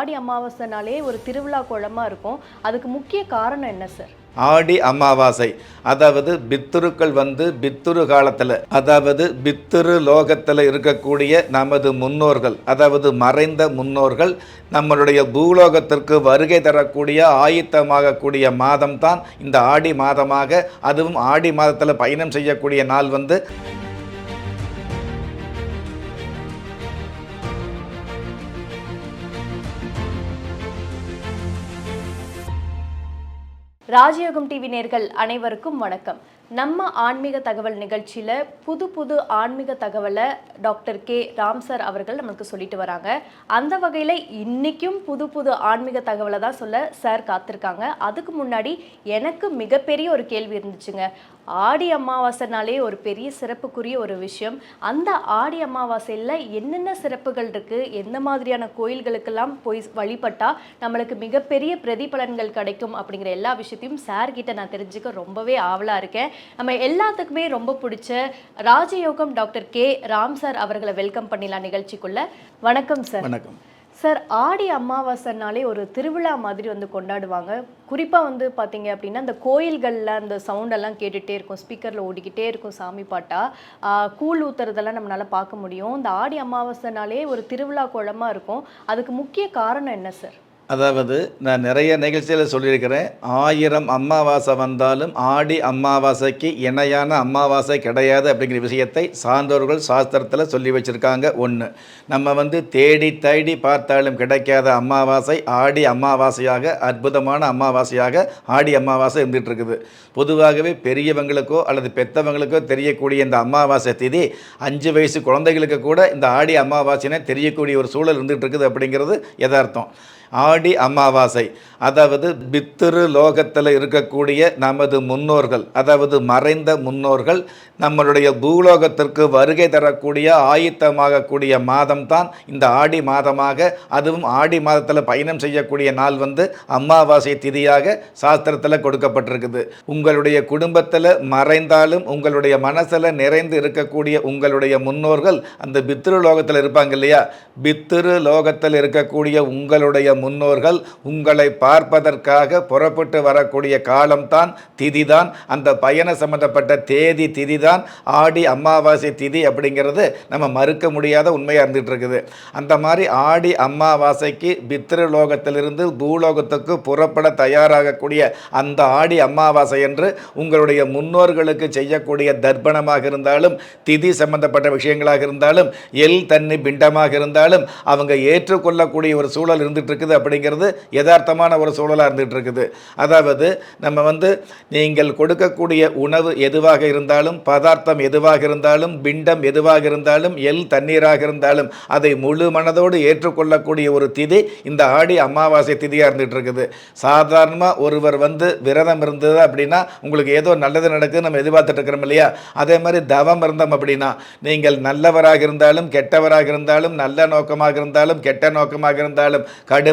ஆடி அமாவாசைனாலே ஒரு திருவிழா கோலமாக இருக்கும். அதுக்கு முக்கிய காரணம் என்ன சார்? ஆடி அமாவாசை. அதாவது பித்துருக்கள் வந்து பித்துரு காலத்தில் அதாவது பித்துரு லோகத்தில் இருக்கக்கூடிய நமது முன்னோர்கள் அதாவது மறைந்த முன்னோர்கள் நம்மளுடைய பூலோகத்திற்கு வருகை தரக்கூடிய ஆயத்தமாகக்கூடிய மாதம் தான் இந்த ஆடி மாதமாக அதுவும் ஆடி மாதத்தில் பயணம் செய்யக்கூடிய நாள் வந்து ராஜயோகம் டிவி நேர்கள் அனைவருக்கும் வணக்கம். நம்ம ஆன்மீக தகவல் நிகழ்ச்சியில் புது புது ஆன்மீக தகவலை டாக்டர் கே. ராம் சார் அவர்கள் நமக்கு சொல்லிட்டு வராங்க. அந்த வகையில் இன்றைக்கும் புது புது ஆன்மீக தகவலை தான் சொல்ல சார் காத்திருக்காங்க. அதுக்கு முன்னாடி எனக்கு மிகப்பெரிய ஒரு கேள்வி இருந்துச்சுங்க. ஆடி அமாவாசைனாலே ஒரு பெரிய சிறப்புக்குரிய ஒரு விஷயம். அந்த ஆடி அமாவாசையில் என்னென்ன சிறப்புகள் இருக்குது எந்த மாதிரியான கோயில்களுக்கெல்லாம் போய் வழிபட்டா நம்மளுக்கு மிகப்பெரிய பிரதிபலன்கள் கிடைக்கும் அப்படிங்கிற எல்லா விஷயத்தையும் சார் கிட்ட நான் தெரிஞ்சுக்க ரொம்பவே ஆவலாக இருக்கேன். நம்ம எல்லாத்துக்குமே ரொம்ப பிடிச்ச ராஜயோகம் டாக்டர் கே. ராம் சார் அவர்களை வெல்கம் பண்ணிடலாம் நிகழ்ச்சிக்குள்ள. வணக்கம் சார். வணக்கம். சார் ஆடி அமாவாசைனாலே ஒரு திருவிழா மாதிரி வந்து கொண்டாடுவாங்க. குறிப்பாக வந்து பார்த்தீங்க அப்படின்னா அந்த கோயில்களில் அந்த சவுண்டெல்லாம் கேட்டுகிட்டே இருக்கும். ஸ்பீக்கரில் ஓடிக்கிட்டே இருக்கும் சாமி பாட்டா. கூழ் ஊத்துறதெல்லாம் நம்மளால் பார்க்க முடியும். இந்த ஆடி அமாவாசைனாலே ஒரு திருவிழா கோலமாக இருக்கும். அதுக்கு முக்கிய காரணம் என்ன சார்? அதாவது நான் நிறைய நிகழ்ச்சியில் சொல்லியிருக்கிறேன். ஆயிரம் அமாவாசை வந்தாலும் ஆடி அமாவாசைக்கு இணையான அமாவாசை கிடையாது அப்படிங்கிற விஷயத்தை சான்றோர்கள் சாஸ்திரத்தில் சொல்லி வச்சுருக்காங்க. ஒன்று நம்ம வந்து தேடி தேடி பார்த்தாலும் கிடைக்காத அமாவாசை ஆடி அம்மாவாசையாக அற்புதமான அமாவாசையாக ஆடி அம்மாவாசை இருந்துகிட்டு இருக்குது பொதுவாகவே பெரியவங்களுக்கோ அல்லது பெத்தவங்களுக்கோ தெரியக்கூடிய இந்த அமாவாசை திதி அஞ்சு வயசு குழந்தைகளுக்கு கூட இந்த ஆடி அம்மாவாசைனே தெரியக்கூடிய ஒரு சூழல் இருந்துகிட்டு இருக்குது அப்படிங்கிறது யதார்த்தம். ஆடி அமாவாசை. அதாவது பித்திரு லோகத்தில் இருக்கக்கூடிய நமது முன்னோர்கள் அதாவது மறைந்த முன்னோர்கள் நம்மளுடைய பூலோகத்திற்கு வருகை தரக்கூடிய ஆயத்தமாகக்கூடிய மாதம் தான் இந்த ஆடி மாதமாக அதுவும் ஆடி மாதத்தில் பயணம் செய்யக்கூடிய நாள் வந்து அமாவாசை திதியாக சாஸ்திரத்தில் கொடுக்கப்பட்டிருக்குது. உங்களுடைய குடும்பத்தில் மறைந்தாலும் உங்களுடைய மனசில் நிறைந்து இருக்கக்கூடிய உங்களுடைய முன்னோர்கள் அந்த பித்திரு லோகத்தில் இருப்பாங்க இல்லையா? பித்திரு லோகத்தில் இருக்கக்கூடிய உங்களுடைய முன்னோர்கள் உங்களை பார்ப்பதற்காக புறப்பட்டு வரக்கூடிய காலம்தான் திதிதான். அந்த பயண சம்பந்தப்பட்ட தேதி திதிதான். ஆடி அமாவாசை திதி அப்படிங்கிறது நம்ம மறுக்க முடியாத உண்மையாக இருந்துகிட்டு இருக்குது அந்த மாதிரி ஆடி அமாவாசைக்கு பித்ருலோகத்திலிருந்து பூலோகத்துக்கு புறப்பட தயாராகக்கூடிய அந்த ஆடி அமாவாசை என்று உங்களுடைய முன்னோர்களுக்கு செய்யக்கூடிய தர்ப்பணமாக இருந்தாலும் திதி சம்பந்தப்பட்ட விஷயங்களாக இருந்தாலும் எல் தண்ணி பிண்டமாக இருந்தாலும் அவங்க ஏற்றுக்கொள்ளக்கூடிய ஒரு சூழல் இருந்துட்டு இருக்குது அப்படிங்கிறது யதார்த்தமான ஒரு சூழலாக இருந்துட்டு இருக்குது. அதாவது நம்ம வந்து நீங்கள் கொடுக்கக்கூடிய உணவு எதுவாக இருந்தாலும் பதார்த்தம் எதுவாக இருந்தாலும் பிண்டம் எதுவாக இருந்தாலும் எல் தண்ணீராக இருந்தாலும் அதை முழு மனதோடு ஏற்றுக்கொள்ளக்கூடிய ஒரு திதி இந்த ஆடி அமாவாசை திதியாக இருந்துகிட்டு இருக்குது. சாதாரணமாக ஒருவர் வந்து விரதம் இருந்தது அப்படின்னா உங்களுக்கு ஏதோ நல்லது நடக்குது நம்ம எதிர்பார்த்துட்டு இருக்கிறோம் இல்லையா? அதே மாதிரி தவம் இருந்தோம் அப்படின்னா நீங்கள் நல்லவராக இருந்தாலும் கெட்டவராக இருந்தாலும் நல்ல நோக்கமாக இருந்தாலும் கெட்ட நோக்கமாக இருந்தாலும்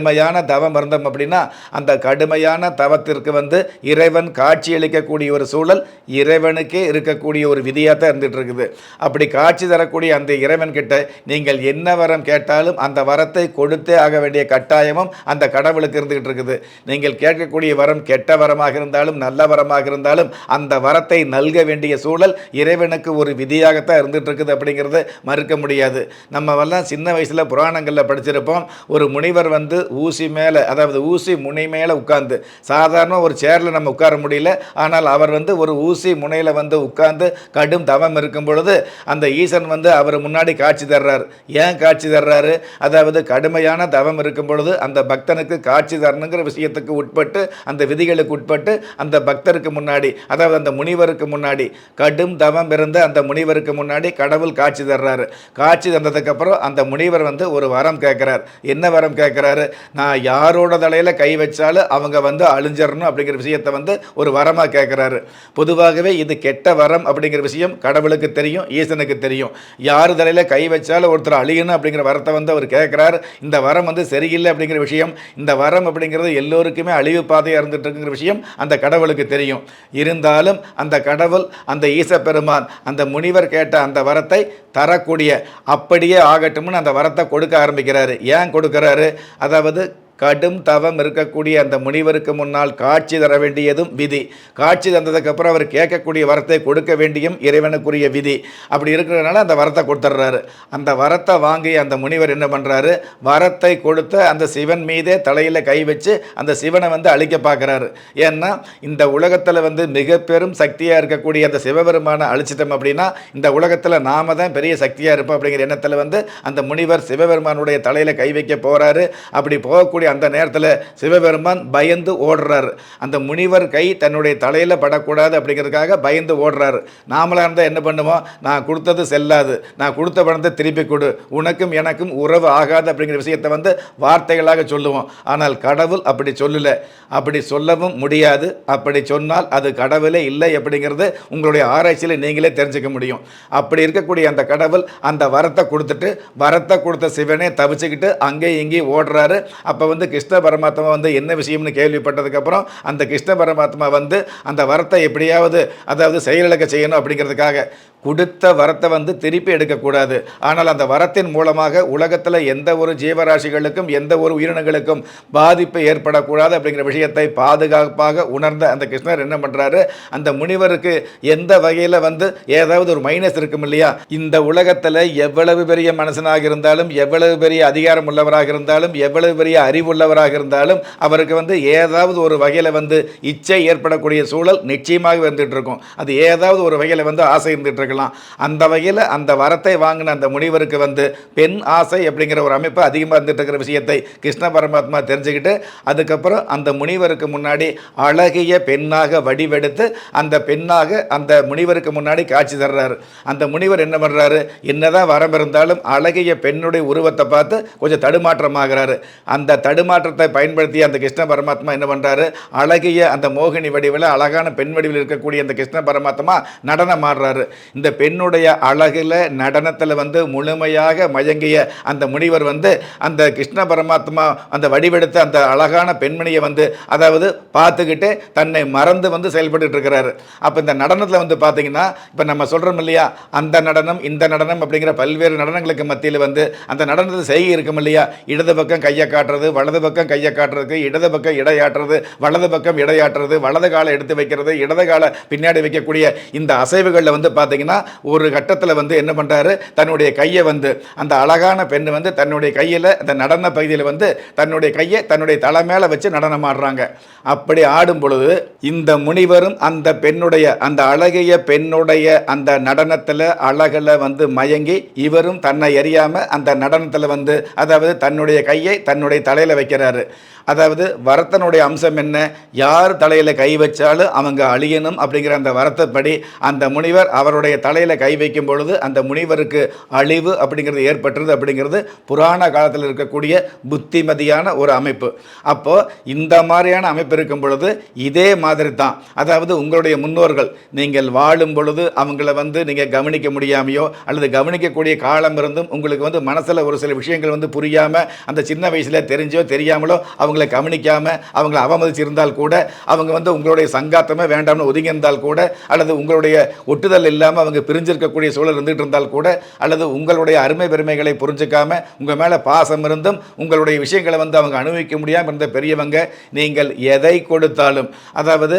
கடுமையான தவம் இருந்தோம் அப்படின்னா அந்த கடுமையான தவத்திற்கு வந்து இறைவன் காட்சி அளிக்கக்கூடிய ஒரு சூழல் இறைவனுக்கே இருக்கக்கூடிய ஒரு விதியாக தான் இருந்துகிட்டு இருக்குது. அப்படி காட்சி தரக்கூடிய அந்த இறைவன் கிட்ட நீங்கள் என்ன வரம் கேட்டாலும் அந்த வரத்தை கொடுத்தே ஆக வேண்டிய கட்டாயமும் அந்த கடவுளுக்கு இருந்துகிட்டு இருக்குது. நீங்கள் கேட்கக்கூடிய வரம் கெட்ட வரமாக இருந்தாலும் நல்ல வரமாக இருந்தாலும் அந்த வரத்தை நல்க வேண்டிய சூழல் இறைவனுக்கு ஒரு விதியாகத்தான் இருந்துகிட்டு இருக்குது அப்படிங்கிறத மறுக்க முடியாது. நம்ம எல்லாம் சின்ன வயசில் புராணங்களில் படிச்சிருப்போம். ஒரு முனிவர் வந்து ஊசி மேலே அதாவது ஊசி முனை மேலே உட்கார்ந்து. சாதாரண ஒரு சேரில் நம்ம உட்கார முடியல. ஆனால் அவர் வந்து ஒரு ஊசி முனையில் வந்து உட்கார்ந்து கடும் தவம் இருக்கும் பொழுது அந்த ஈசன் வந்து அவர் முன்னாடி காட்சி தர்றார். ஏன் காட்சி தர்றாரு? அதாவது கடுமையான தவம் இருக்கும் பொழுது அந்த பக்தனுக்கு காட்சி தரணுங்கிற விஷயத்துக்கு உட்பட்டு அந்த விதிகளுக்கு உட்பட்டு அந்த பக்தருக்கு முன்னாடி அதாவது அந்த முனிவருக்கு முன்னாடி கடும் தவம் இருந்த அந்த முனிவருக்கு முன்னாடி கடவுள் காட்சி தர்றாரு. காட்சி தந்ததுக்கப்புறம் அந்த முனிவர் வந்து ஒரு வரம் கேட்குறார். என்ன வரம் கேட்குறாரு? நான் யாரோட தலையில் கை வச்சாலும் அவங்க வந்து அழிஞ்சிடணும் அப்படிங்கிற விஷயத்தை வந்து ஒரு வரமாக கேட்குறாரு பொதுவாகவே இது கெட்ட வரம் அப்படிங்கிற விஷயம் கடவுளுக்கு தெரியும் ஈசனுக்கு தெரியும். யார் தலையில் கை வச்சாலும் ஒருத்தர் அழியணும் அப்படிங்கிற வரத்தை வந்து அவர் கேட்குறாரு இந்த வரம் வந்து சரியில்லை அப்படிங்கிற விஷயம் இந்த வரம் அப்படிங்கிறது எல்லோருக்குமே அழிவு பாதையாக இருந்துட்டு இருக்குங்கிற விஷயம் அந்த கடவுளுக்கு தெரியும். இருந்தாலும் அந்த கடவுள் அந்த ஈச பெருமான் அந்த முனிவர் கேட்ட அந்த வரத்தை தரக்கூடிய அப்படியே ஆகட்டும்னு அந்த வரத்தை கொடுக்க ஆரம்பிக்கிறாரு. ஏன் கொடுக்குறாரு? அதாவது அதாவது கடும் தவம் இருக்கக்கூடிய அந்த முனிவருக்கு முன்னால் காட்சி தர வேண்டியதும் விதி. காட்சி தந்ததுக்கப்புறம் அவர் கேட்கக்கூடிய வரத்தை கொடுக்க வேண்டியும் இறைவனுக்குரிய விதி. அப்படி இருக்கிறதுனால அந்த வரத்தை கொடுத்துட்றாரு அந்த வரத்தை வாங்கி அந்த முனிவர் என்ன பண்ணுறாரு வரத்தை கொடுத்த அந்த சிவன் மீதே தலையில் கை வச்சு அந்த சிவனை வந்து அழிக்க பார்க்குறாரு. ஏன்னா இந்த உலகத்தில் வந்து மிக பெரும் சக்தியாக இருக்கக்கூடிய அந்த சிவபெருமானை அழிச்சிட்டோம் அப்படின்னா இந்த உலகத்தில் நாம தான் பெரிய சக்தியாக இருப்போம் அப்படிங்கிற எண்ணத்தில் வந்து அந்த முனிவர் சிவபெருமானுடைய தலையில் கை வைக்க போகிறாரு அப்படி போகக்கூடிய அந்த நேரத்தில் சிவபெருமான் பயந்து ஓடுறார். அந்த முனிவர் கை தன்னுடைய தலையில் படக்கூடாது அப்படிங்கிறதுக்காக பயந்து ஓடுறாரு. நாமளாக இருந்தால் என்ன பண்ணுவோம்? நான் கொடுத்தது செல்லாது. நான் கொடுத்த பணத்தை திருப்பி கொடு. உனக்கும் எனக்கும் உறவு ஆகாது அப்படிங்கிற விஷயத்தை வந்து வார்த்தைகளாக சொல்லுவோம். ஆனால் கடவுள் அப்படி சொல்லலை. அப்படி சொல்லவும் முடியாது. அப்படி சொன்னால் அது கடவுளே இல்லை அப்படிங்கிறது உங்களுடைய ஆராய்ச்சியில் நீங்களே தெரிஞ்சுக்க முடியும். அப்படி இருக்கக்கூடிய அந்த கடவுள் அந்த வரத்தை கொடுத்துட்டு வரத்தை கொடுத்த சிவனே தவிச்சுக்கிட்டு அங்கேயும் இங்கேயும் ஓடுறாரு. அப்போ வந்து கிருஷ்ண பரமாத்மா வந்து என்ன விஷயம்னு கேள்விப்பட்டதுக்கப்புறம் அந்த கிருஷ்ண பரமாத்மா வந்து அந்த வரத்தை எப்படியாவது அதாவது செயலிழக்க செய்யணும் அப்படிங்கிறதுக்காக கொடுத்த வரத்தை வந்து திருப்பி எடுக்கக்கூடாது. ஆனால் அந்த வரத்தின் மூலமாக உலகத்தில் எந்த ஒரு ஜீவராசிகளுக்கும் எந்த ஒரு உயிரினங்களுக்கும் பாதிப்பு ஏற்படக்கூடாது அப்படிங்கிற விஷயத்தை பாதுகாப்பாக உணர்ந்த அந்த கிருஷ்ணர் என்ன பண்ணுறாரு அந்த முனிவருக்கு எந்த வகையில் வந்து ஏதாவது ஒரு மைனஸ் இருக்கும் இல்லையா? இந்த உலகத்தில் எவ்வளவு பெரிய மனுஷனாக இருந்தாலும் எவ்வளவு பெரிய அதிகாரம் உள்ளவராக இருந்தாலும் எவ்வளவு பெரிய அறிவுள்ளவராக இருந்தாலும் அவருக்கு வந்து ஏதாவது ஒரு வகையில் வந்து இச்சை ஏற்படக்கூடிய சூழல் நிச்சயமாக வந்துட்டு இருக்கும். அது ஏதாவது ஒரு வகையில் வந்து ஆசை இருந்துட்டு இருக்கலாம். அந்த வகையில் அந்த வரத்தை வாங்கின அந்த முனிவருக்கு வந்து பெண் ஆசை அப்படிங்கிற ஒரு அமைப்பு அதிகமாக இருந்துட்டு இருக்கிற விஷயத்தை கிருஷ்ண பரமாத்மா தெரிஞ்சுக்கிட்டு அதுக்கப்புறம் அந்த முனிவருக்கு முன்னாடி அழகிய பெண்ணாக வடிவெடுத்து அந்த பெண்ணாக அந்த முனிவருக்கு முன்னாடி காட்சி தர்றாரு. அந்த முனிவர் என்ன பண்ணுறாரு என்னதான் வரம் இருந்தாலும் அழகிய பெண்ணுடைய உருவத்தை பார்த்து கொஞ்சம் தடுமாற்றமாகிறாரு. அந்த தடுமாற்றத்தை பயன்படுத்தி அந்த கிருஷ்ண பரமாத்மா என்ன பண்ணுறாரு அழகிய அந்த மோகினி வடிவில் அழகான பெண் வடிவில் இருக்கக்கூடிய அந்த கிருஷ்ண பரமாத்மா நடனம் ஆடுறாரு இந்த பெண்ணுடைய அழகில் நடனத்தில் வந்து முழுமையாக மயங்கிய அந்த முனிவர் வந்து அந்த கிருஷ்ண பரமாத்மா அந்த வடிவெடுத்த அந்த அழகான பெண்மணியை வந்து அதாவது பார்த்துக்கிட்டு தன்னை மறந்து வந்து செயல்பட்டு இருக்கிறாரு அப்போ இந்த நடனத்தில் வந்து பார்த்தீங்கன்னா இப்போ நம்ம சொல்கிறோம் இல்லையா அந்த நடனம் இந்த நடனம் அப்படிங்கிற பல்வேறு நடனங்களுக்கு மத்தியில் வந்து அந்த நடனத்தை செய்ய இருக்கும் இல்லையா இடது பக்கம் கையை காட்டுறது வலது பக்கம் கையை காட்டுறதுக்கு இடது பக்கம் இடையாட்டுறது வலது பக்கம் இடையாட்டுறது வலது காலை எடுத்து வைக்கிறது இடது காலை பின்னாடி வைக்கக்கூடிய இந்த அசைவுகளில் வந்து பார்த்தீங்கன்னா ஒரு கட்டத்தில் வந்து என்ன பண்ணுறாரு தன்னுடைய கையை வந்து அந்த அழகான பெண் வந்து தன்னுடைய கையில் அந்த நடன பகுதியில் வந்து தன்னுடைய கையை தன்னுடைய தலை மேலே வச்சு நடனம் ஆடுறாங்க அப்படி ஆடும் பொழுது இந்த முனிவரும் அந்த பெண்ணுடைய அந்த அழகிய பெண்ணுடைய அந்த நடனத்தில் அழகில் வந்து மயங்கி இவரும் தன்னை எறியாமல் அந்த நடனத்தில் வந்து அதாவது தன்னுடைய கையை தன்னுடைய தலையில் வைக்கிறாரு. அதாவது வரத்தனுடைய அம்சம் என்ன? யார் தலையில் கை வச்சாலும் அவங்க அழியணும் அப்படிங்கிற அந்த வரத்தப்படி அந்த முனிவர் அவருடைய தலையில் கை வைக்கும் பொழுது அந்த முனிவருக்கு அழிவு அப்படிங்கிறது ஏற்பட்டுருது அப்படிங்கிறது புராண காலத்தில் இருக்கக்கூடிய புத்திமதியான ஒரு அமைப்பு. அப்போது இந்த மாதிரியான அமைப்பு இருக்கும் பொழுது இதே மாதிரி தான். அதாவது உங்களுடைய முன்னோர்கள் நீங்கள் வாழும் பொழுது அவங்கள வந்து நீங்கள் கவனிக்க முடியாமையோ அல்லது கவனிக்கக்கூடிய காலம் இருந்தும் உங்களுக்கு வந்து மனசில் ஒரு சில விஷயங்கள் வந்து புரியாமல் அந்த சின்ன வயசில் தெரிஞ்சோ தெரியாமலோ அவங்கள கவனிக்காமல் அவங்கள அவமதிச்சிருந்தால் கூட அவங்க வந்து உங்களுடைய சங்காத்தமே வேண்டாம்னு ஒதுங்கி இருந்தால் கூட அல்லது உங்களுடைய ஒட்டுதல் இல்லாமல் அவங்க பிரிஞ்சிருக்கக்கூடிய சூழல் இருந்துகிட்டு இருந்தால் கூட அல்லது உங்களுடைய அருமை பெருமைகளை புரிஞ்சுக்காம உங்கள் மேலே பாசம் இருந்தும் உங்களுடைய விஷயங்களை வந்து அவங்க அனுபவிக்க முடியாமல் இருந்த பெரியவங்க நீங்கள் எதை கொடுத்தாலும். அதாவது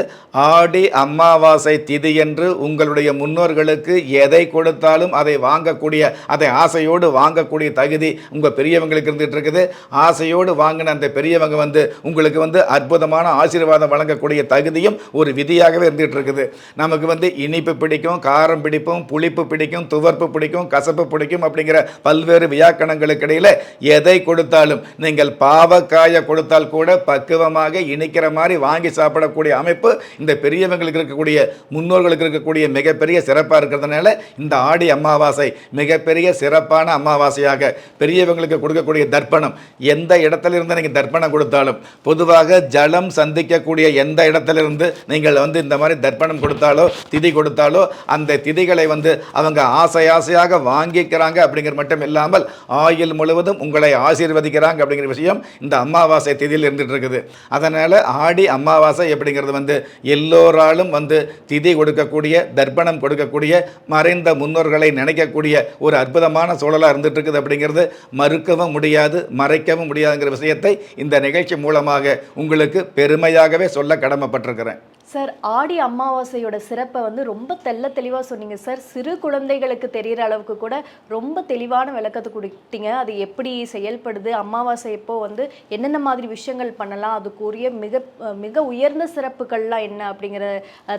ஆடி அமாவாசை திதி என்று உங்களுடைய முன்னோர்களுக்கு எதை கொடுத்தாலும் அதை வாங்கக்கூடிய அதை ஆசையோடு வாங்கக்கூடிய தகுதி உங்கள் பெரியவங்களுக்கு இருந்துகிட்டு இருக்குது. ஆசையோடு வாங்கின அந்த பெரியவங்க வந்து உங்களுக்கு வந்து அற்புதமான ஆசீர்வாதம் வழங்கக்கூடிய தகுதியும் ஒரு விதியாகவே இருந்துகிட்டு இருக்குது. நமக்கு வந்து இனிப்பு பிடிக்கும் காரம் பிடிப்பும் புளிப்பு பிடிக்கும் துவர்ப்பு பிடிக்கும் கசப்பு பிடிக்கும் அப்படிங்கிற பல்வேறு வியாக்கணங்களுக்கு இடையில் எதை கொடுத்தாலும் நீங்கள் பாவக்காயை கொடுத்தால் கூட பக்குவமாக இனிக்கிற மாதிரி வாங்கி சாப்பிடக்கூடிய அமைப்பு இந்த பெரியவங்களுக்கு இருக்கக்கூடிய முன்னோர்களுக்கு இருக்கக்கூடிய மிகப்பெரிய சிறப்பாக இருக்கிறதுனால இந்த ஆடி அமாவாசை மிகப்பெரிய சிறப்பான அமாவாசையாக பெரியவங்களுக்கு கொடுக்கக்கூடிய தர்ப்பணம். எந்த இடத்துல இருந்து நீங்கள் தர்ப்பணம் கொடுத்தாலும் பொதுவாக ஜலம் சந்திக்கக்கூடிய எந்த இடத்துல இருந்து நீங்கள் வந்து இந்த மாதிரி தர்ப்பணம் கொடுத்தாலோ திதி கொடுத்தாலோ அந்த திதி செய்திகளை வந்து அவங்க ஆசை ஆசையாக வாங்கிக்கிறாங்க அப்படிங்கிறது மட்டும் இல்லாமல் ஆயுள் முழுவதும் உங்களை ஆசீர்வதிக்கிறாங்க அப்படிங்கிற விஷயம் இந்த அமாவாசை திதியில் இருந்துட்டு இருக்குது. அதனால் ஆடி அமாவாசை அப்படிங்கிறது வந்து எல்லோராலும் வந்து திதி கொடுக்கக்கூடிய தர்ப்பணம் கொடுக்கக்கூடிய மறைந்த முன்னோர்களை நினைக்கக்கூடிய ஒரு அற்புதமான சூழலாக இருந்துட்டு இருக்குது அப்படிங்கிறது மறுக்கவும் முடியாது மறைக்கவும் முடியாதுங்கிற விஷயத்தை இந்த நிகழ்ச்சி மூலமாக உங்களுக்கு பெருமையாகவே சொல்ல கடமைப்பட்டிருக்கிறேன். சார் ஆடி அமாவாசையோட சிறப்பை வந்து ரொம்ப தெள்ள தெளிவாக சொன்னீங்க. சார் சிறு குழந்தைகளுக்கு தெரிகிற அளவுக்கு கூட ரொம்ப தெளிவான விளக்கத்தை கொடுத்தீங்க. அது எப்படி செயல்படுது? அமாவாசை எப்போ வந்து என்னென்ன மாதிரி விஷயங்கள் பண்ணலாம்? அதுக்குரிய மிக மிக உயர்ந்த சிறப்புகள்லாம் என்ன? அப்படிங்கிற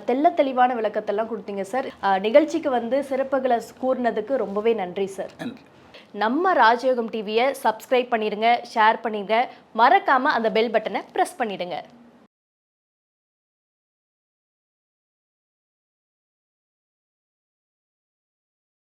தெள்ள தெளிவான விளக்கத்தெல்லாம் கொடுத்தீங்க சார். நிகழ்ச்சிக்கு வந்து சிறப்புகளை கூறினதுக்கு ரொம்பவே நன்றி சார். நம்ம ராஜயோகம் டிவியை சப்ஸ்கிரைப் பண்ணிடுங்க ஷேர் பண்ணிடுங்க. மறக்காமல் அந்த பெல் பட்டனை ப்ரெஸ் பண்ணிடுங்க.